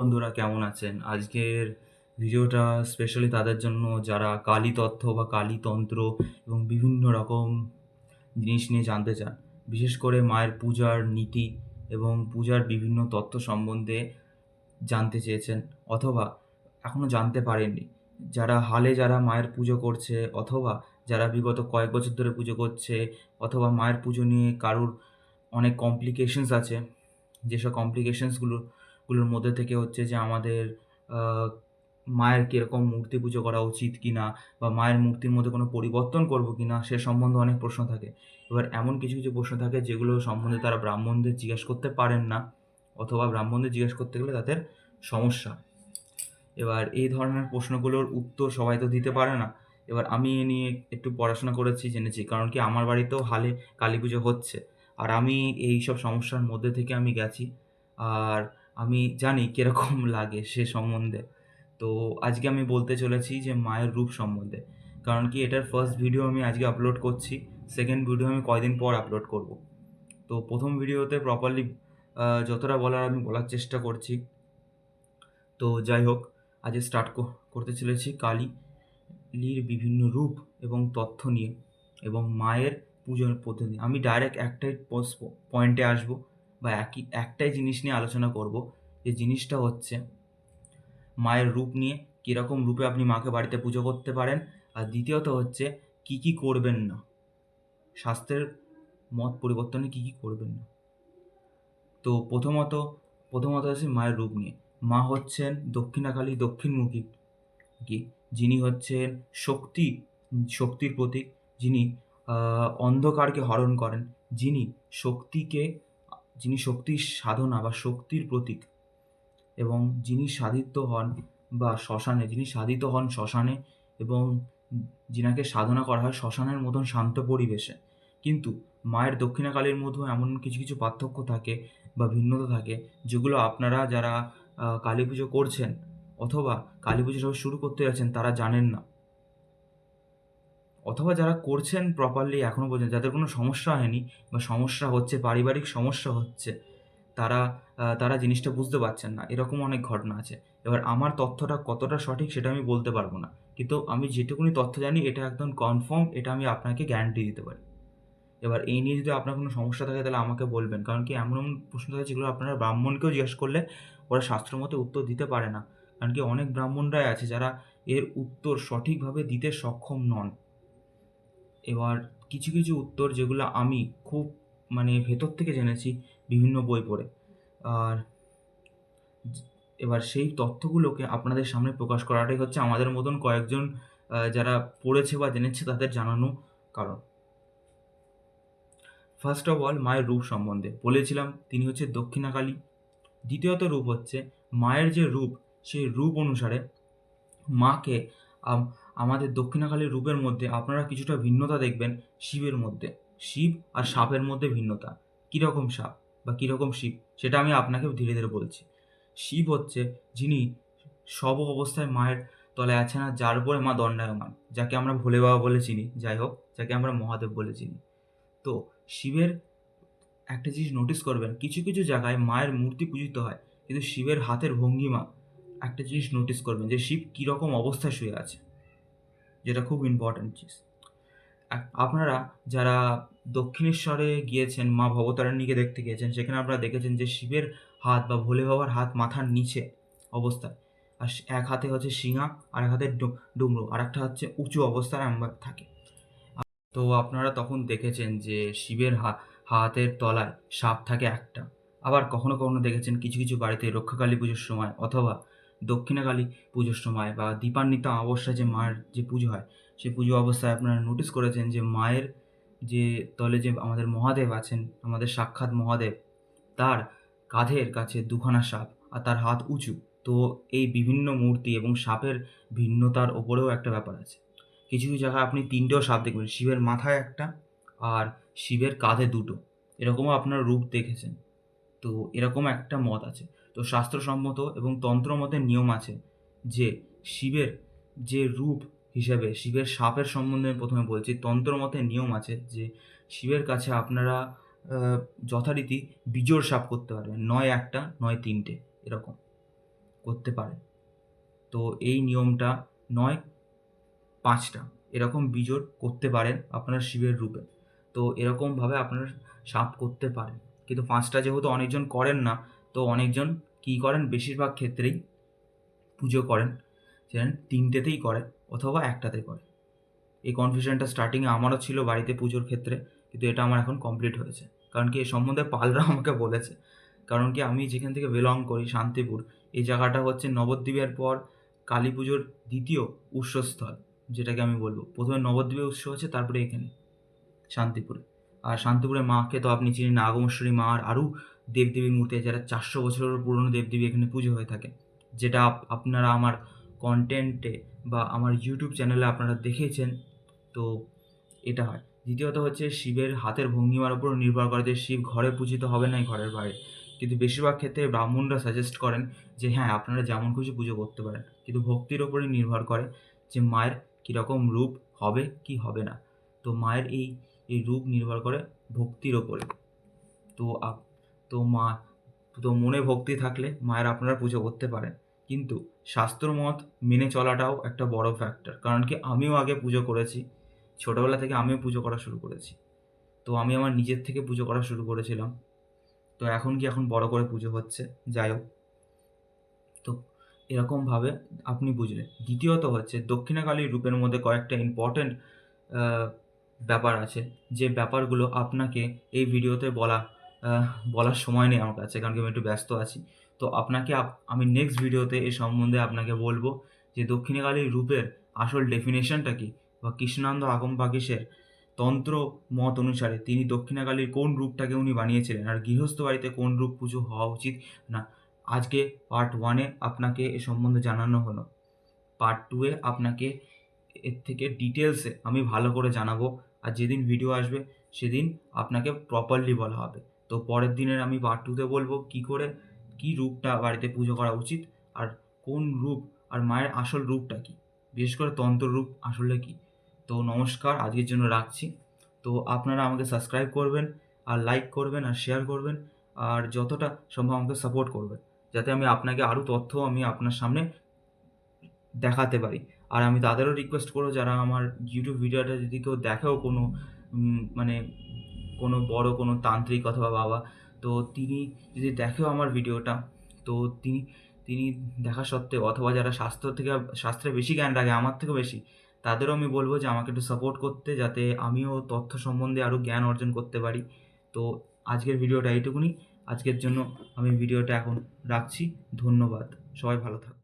বন্ধুরা কেমন আছেন? আজকের ভিডিওটা স্পেশালি তাদের জন্য যারা কালী তথ্য বা কালী তন্ত্র এবং বিভিন্ন রকম জিনিস নিয়ে জানতে চান, বিশেষ করে মায়ের পূজার নীতি এবং পূজার বিভিন্ন তত্ত্ব সম্বন্ধে জানতে চেয়েছেন অথবা এখনও জানতে পারেননি, যারা হালে যারা মায়ের পুজো করছে অথবা যারা বিগত কয়েক বছর ধরে পুজো করছে অথবা মায়ের পুজো নিয়ে কারুর অনেক কমপ্লিকেশনস আছে, যেসব কমপ্লিকেশনসগুলো গুলোর মধ্যে থেকে হচ্ছে যে আমাদের মায়ের কীরকম মূর্তি পুজো করা উচিত কি না বা মায়ের মূর্তির মধ্যে কোনো পরিবর্তন করব কি না সে সম্বন্ধে অনেক প্রশ্ন থাকে। এবার এমন কিছু কিছু প্রশ্ন থাকে যেগুলো সম্বন্ধে তারা ব্রাহ্মণদের জিজ্ঞেস করতে পারেন না অথবা ব্রাহ্মণদের জিজ্ঞেস করতে গেলে তাদের সমস্যা। এবার এই ধরনের প্রশ্নগুলোর উত্তর সবাই তো দিতে পারে না। এবার আমি এ নিয়ে একটু পড়াশোনা করেছি, জেনেছি, কারণ কি আমার বাড়িতেও হালে কালী পুজো হচ্ছে। আর আমি এই সব সমস্যার মধ্যে থেকে আমি গেছি। আর আমি জানি কীরকম লাগে সে সম্বন্ধে। তো আজকে আমি বলতে চলেছি যে মায়ের রূপ সম্বন্ধে। কারণ কি এটার ফার্স্ট ভিডিও আমি আজকে আপলোড করছি সেকেন্ড ভিডিও আমি কয়দিন পর আপলোড করব। তো প্রথম ভিডিওতে প্রপারলি যতটা বলার আমি বলার চেষ্টা করছি। তো যাই হোক, আজ স্টার্ট করতে চলেছি কালীর বিভিন্ন রূপ এবং তথ্য নিয়ে এবং মায়ের পুজোর পদ্ধতি। আমি ডাইরেক্ট একটাই পয়েন্টে আসব বা একই, একটাই জিনিস নিয়ে আলোচনা করব। যে জিনিসটা হচ্ছে মায়ের রূপ নিয়ে কীরকম রূপে আপনি মাকে বাড়িতে পুজো করতে পারেন। আর দ্বিতীয়ত হচ্ছে কি কি করবেন না? স্বাস্থ্যের মত পরিবর্তনে কি কি করবেন না? তো প্রথমত প্রথমত আছে মায়ের রূপ নিয়ে। মা হচ্ছেন দক্ষিণাকালী, দক্ষিণমুখী কি? যিনি হচ্ছেন শক্তি, শক্তির প্রতীক। যিনি অন্ধকারকে হরণ করেন। যিনি শক্তিকে, যিনি শক্তির সাধনা বা শক্তির প্রতীক। এবং যিনি সাধিত হন বা শ্মশানে, যিনি সাধিত হন শ্মশানে এবং যিনাকে সাধনা করা হয় শ্মশানের মতন শান্ত পরিবেশে। কিন্তু মায়ের দক্ষিণাকালীর মধ্যেও এমন কিছু কিছু পার্থক্য থাকে বা ভিন্নতা থাকে, যেগুলো আপনারা যারা কালী পুজো করছেন অথবা কালী পুজো সব শুরু করতে যাচ্ছেন তারা জানেন না। অথবা যারা করছেন প্রপারলি এখনও পর্যন্ত, যাদের কোনো সমস্যা হয়নি বা সমস্যা হচ্ছে, পারিবারিক সমস্যা হচ্ছে তারা তারা জিনিসটা বুঝতে পারছেন না। এরকম অনেক ঘটনা আছে। এবার আমার তথ্যটা কতটা সঠিক সেটা আমি বলতে পারব না। কিন্তু আমি যেটুকুনি তথ্য জানি, এটা একদম কনফার্ম এটা আমি আপনাকে গ্যারান্টি দিতে পারি। এবার এই নিয়ে যদি আপনার কোনো সমস্যা থাকে, তাহলে আমাকে বলবেন। কারণ কি, এমন এমন প্রশ্ন থাকে যেগুলো আপনারা ব্রাহ্মণকেও জিজ্ঞেস করলে ওরা শাস্ত্র মতে উত্তর দিতে পারে না। কারণ কি, অনেক ব্রাহ্মণরাই আছে যারা এর উত্তর সঠিকভাবে দিতে সক্ষম নন। এবার কিছু কিছু উত্তর যেগুলো আমি খুব মানে ভেতর থেকে জেনেছি বিভিন্ন বই পড়ে। আর এবার সেই তথ্যগুলোকে আপনাদের সামনে প্রকাশ করাটাই হচ্ছে আমাদের মতন কয়েকজন যারা পড়েছে বা জেনেছে তাদের জানানো কারণ। ফার্স্ট অফ অল মায়ের রূপ সম্বন্ধে বলেছিলাম, তিনি হচ্ছে দক্ষিণাকালী। দ্বিতীয়ত রূপ হচ্ছে, মায়ের যে রূপ, সেই রূপ অনুসারে মাকে আমাদের দক্ষিণাকালীর রূপের মধ্যে আপনারা কিছুটা ভিন্নতা দেখবেন শিবের মধ্যে। শিব আর সাপের মধ্যে ভিন্নতা। কীরকম সাপ বা কীরকম শিব, সেটা আমি আপনাকে ধীরে ধীরে বলছি। শিব হচ্ছে যিনি সব অবস্থায় মায়ের তলায় আছেন আর যার উপরে মা দণ্ডায়মান, যাকে আমরা ভোলে বাবা বলে চিনি, যাই হোক, যাকে আমরা মহাদেব বলে চিনি। তো শিবের একটা জিনিস নোটিস করবেন, কিছু কিছু জায়গায় মায়ের মূর্তি পূজিত হয়, কিন্তু শিবের হাতের ভঙ্গিমা একটা জিনিস নোটিস করবেন যে শিব কীরকম অবস্থায় শুয়ে আছে। যেটা খুব ইম্পর্ট্যান্ট জিনিস। আপনারা যারা দক্ষিণেশ্বরে গিয়েছেন মা ভবতারিণীকে দেখতে গিয়েছেন, সেখানে আপনারা দেখেছেন যে শিবের হাত বা ভোলে বাবার হাত মাথার নিচে অবস্থায় আর এক হাতে হচ্ছে শিঙা, আর এক হাতে ডুমরু, আর একটা হচ্ছে উঁচু অবস্থায় আমরা থাকে। তো আপনারা তখন দেখেছেন যে শিবের হা হাতের তলায় সাপ থাকে একটা। আবার কখনো কখনো দেখেছেন কিছু কিছু বাড়িতে রক্ষাকালী পুজোর সময় অথবা দক্ষিণাকালী পুজোর সময় বা দীপান্বিতা অমাবস্যায় যে মার যে পুজো হয় সেই পুজো অবস্থায় আপনারা নোটিস করেছেন যে মায়ের যে তলে যে আমাদের মহাদেব আছেন, আমাদের সাক্ষাৎ মহাদেব, তার কাঁধের কাছে দুখানা সাপ আর তার হাত উঁচু। তো এই বিভিন্ন মূর্তি এবং সাপের ভিন্নতার ওপরেও একটা ব্যাপার আছে। কিছু কিছু জায়গায় আপনি তিনটেও সাপ দেখবেন, শিবের মাথায় একটা আর শিবের কাঁধে দুটো। এরকমও আপনার রূপ দেখেছেন। তো এরকম একটা মত আছে। তো শাস্ত্রসম্মত এবং তন্ত্র মতে নিয়ম আছে যে শিবের যে রূপ হিসাবে শিবের সাপের সম্বন্ধে আমি প্রথমে বলছি তন্ত্র মতে নিয়ম আছে যে শিবের কাছে আপনারা যথারীতি বিজোড় সাপ করতে পারবেন, নয় একটা, নয় তিনটে, এরকম করতে পারে তো এই নিয়মটা নয়, পাঁচটা, এরকম বিজোড় করতে পারেন আপনার শিবের রূপে। তো এরকমভাবে আপনারা সাপ করতে পারেন। কিন্তু পাঁচটা যেহেতু অনেকজন করেন না, তো অনেকজন কী করেন? বেশিরভাগ ক্ষেত্রেই পুজো করেন। সেখানে তিনটেতেই করে। অথবা একটাতে করে। এই কনফিউশনটা স্টার্টিংয়ে আমারও ছিল বাড়িতে পুজোর ক্ষেত্রে, কিন্তু এটা আমার এখন কমপ্লিট হয়েছে। কারণ কি, এ সম্বন্ধে পালরা আমাকে বলেছে। কারণ কি, আমি যেখান থেকে বিলং করি, শান্তিপুর, এই জায়গাটা হচ্ছে নবদ্বীপের পর কালী পুজোর দ্বিতীয় উৎসস্থল যেটাকে আমি বলব। প্রথমে নবদ্বীপে উৎস হচ্ছে তারপরে এখানে, শান্তিপুরে। আর শান্তিপুরের মাকে তো আপনি চিনেন আগমেশ্বরী মা আর আরও দেবদেবীর মূর্তি যারা চারশো বছরের পুরনো দেবদেবী এখানে পুজো হয়ে থাকে। যেটা আপনারা আমার কন্টেন্টে বা আমার ইউটিউব চ্যানেলে আপনারা দেখেছেন, তো এটা হয়। দ্বিতীয়ত হচ্ছে শিবের হাতের ভঙ্গিমার উপর নির্ভর করে যে শিব ঘরে পূজিত হবে না ঘরের বাইরে। কিন্তু বেশিরভাগ ক্ষেত্রে ব্রাহ্মণরা সাজেস্ট করেন যে হ্যাঁ আপনারা যেমন খুশি পুজো করতে পারেন। কিন্তু ভক্তির ওপরই নির্ভর করে যে মায়ের কীরকম রূপ হবে কি হবে না। তো মায়ের এই এই রূপ নির্ভর করে ভক্তির ওপরে তো তো মা, তো মনে ভক্তি থাকলে মায়ের আপনারা পুজো করতে পারেন। কিন্তু শাস্ত্রমত মেনে চলাটাও একটা বড় ফ্যাক্টর কারণ কি আমিও আগে পুজো করেছি, ছোটোবেলা থেকে আমিও পুজো করা শুরু করেছি। তো আমি আমার নিজের থেকে পুজো করা শুরু করেছিলাম। তো এখন কি এখন বড় করে পুজো হচ্ছে? যাই হোক। তো এরকমভাবে আপনি বুঝলেন। দ্বিতীয়ত হচ্ছে দক্ষিণাকালীর রূপের মধ্যে কয়েকটা ইম্পর্ট্যান্ট ব্যাপার আছে। যে ব্যাপারগুলো আপনাকে এই ভিডিওতে বলা বলার সময় নেই আমার কাছে, কারণ কি আমি একটু ব্যস্ত আছি। তো আপনাকে আপ- আমি নেক্সট ভিডিওতে এ সম্বন্ধে আপনাকে বলব যে দক্ষিণাকালীর রূপের আসল ডেফিনেশনটা কি বা কৃষ্ণানন্দ আগম বাগিসের তন্ত্র মত অনুসারে তিনি দক্ষিণাকালীর কোন রূপটাকে উনি বানিয়েছিলেন আর গৃহস্থ বাড়িতে কোন রূপ পুজো হওয়া উচিত না। আজকে পার্ট ওয়ানে আপনাকে এ সম্বন্ধে জানানো হলো। পার্ট টুয়ে আপনাকে এর থেকে ডিটেলসে আমি ভালো করে জানাব। আর যেদিন ভিডিও আসবে, সেদিন আপনাকে প্রপারলি বলা হবে। তো পরের দিনের আমি পার্ট টুতে বলব কী করে, কী রূপটা বাড়িতে পুজো করা উচিত আর কোন রূপ আর মায়ের আসল রূপটা কী? বিশেষ করে তন্ত্র রূপ আসলে কী? তো নমস্কার, আজকের জন্য রাখছি। তো আপনারা আমাকে সাবস্ক্রাইব করবেন আর লাইক করবেন আর শেয়ার করবেন আর যতটা সম্ভব আমাকে সাপোর্ট করবেন যাতে আমি আপনাকে আরও তথ্য আমি আপনার সামনে দেখাতে পারি। আর আমি তাদেরও রিকোয়েস্ট করব যারা আমার ইউটিউব ভিডিওটা যদি কেউ দেখেও কোনো মানে কোনো বড় কোনো তান্ত্রিক অথবা বাবা, তো তিনি যদি দেখেও আমার ভিডিওটা, তো তিনি তিনি দেখা সত্ত্বেও অথবা যারা শাস্ত্র থেকে, শাস্ত্রে বেশি জ্ঞান রাখে, আমার থেকেও বেশি, তাদেরও আমি বলব যে আমাকে একটু সাপোর্ট করতে যাতে আমিও তথ্য সম্বন্ধে আরও জ্ঞান অর্জন করতে পারি। তো আজকের ভিডিওটা এইটুকুনি, আজকের জন্য আমি ভিডিওটা এখন রাখছি, ধন্যবাদ, সবাই ভালো থাকুন